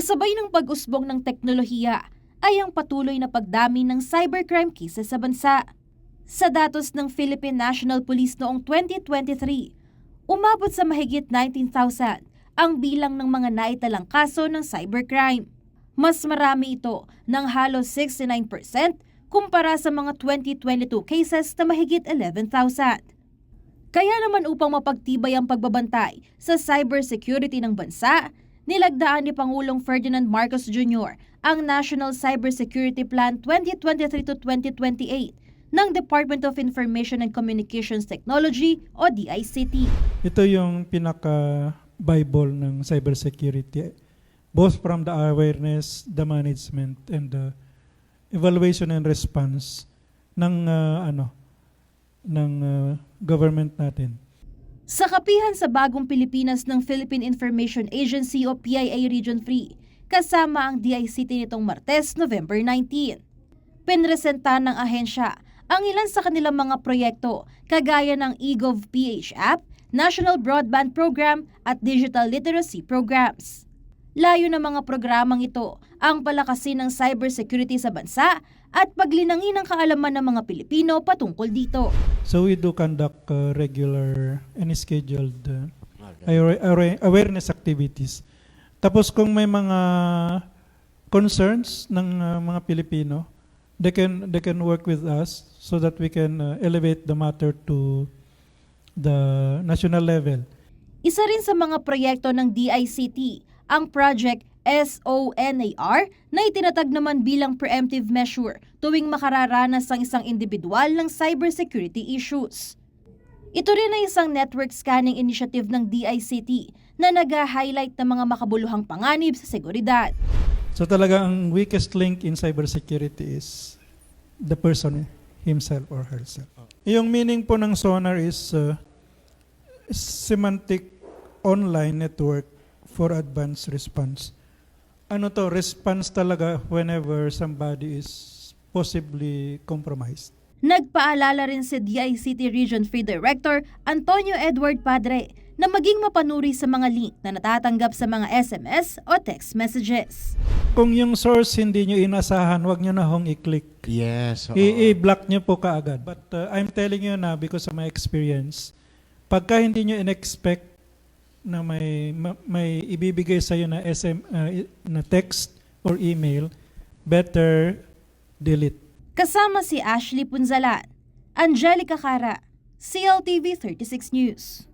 Kasabay ng pag-usbong ng teknolohiya ay ang patuloy na pagdami ng cybercrime cases sa bansa. Sa datos ng Philippine National Police noong 2023, umabot sa mahigit 19,000 ang bilang ng mga naitalang kaso ng cybercrime. Mas marami ito ng halos 69% kumpara sa mga 2022 cases na mahigit 11,000. Kaya naman upang mapagtibay ang pagbabantay sa cybersecurity ng bansa, nilagdaan ni Pangulong Ferdinand Marcos Jr. ang National Cybersecurity Plan 2023 to 2028 ng Department of Information and Communications Technology o DICT. Ito yung pinaka-bible ng cybersecurity. Both from the awareness, the management, and the evaluation and response ng uh, ano ng uh, government natin. Sa kapihan sa bagong Pilipinas ng Philippine Information Agency o PIA Region 3, kasama ang DICT nitong Martes, November 19. Pinresenta ng ahensya ang ilan sa kanilang mga proyekto kagaya ng eGov PH app, National Broadband Program at Digital Literacy Programs. Layo ng mga programang ito ang palakasin ng cybersecurity sa bansa at paglinangin ang kaalaman ng mga Pilipino patungkol dito. So we do conduct uh, regular and scheduled uh, aware- awareness activities. Tapos kung may mga concerns ng uh, mga Pilipino, they can they can work with us so that we can uh, elevate the matter to the national level. Isa rin sa mga proyekto ng DICT ang Project SONAR na itinatag naman bilang preemptive measure tuwing makararanas ang isang individual ng cybersecurity issues. Ito rin ay isang network scanning initiative ng DICT na nag-highlight ng mga makabuluhang panganib sa seguridad. So talaga ang weakest link in cybersecurity is the person himself or herself. Yung meaning po ng sonar is uh, semantic online network for advanced response. Ano to, response talaga whenever somebody is possibly compromised. Nagpaalala rin si DICT Region 3 Director Antonio Edward Padre na maging mapanuri sa mga link na natatanggap sa mga SMS o text messages. Kung yung source hindi nyo inasahan, wag nyo na hong i-click. Yes. oo. I-block nyo po kaagad. But uh, I'm telling you na because of my experience, pagka hindi nyo in-expect na may ma- may ibibigay sa na SM uh, i- na text or email, better delete. Kasama si Ashley Punzalan, Angelica Cara, CLTV 36 News.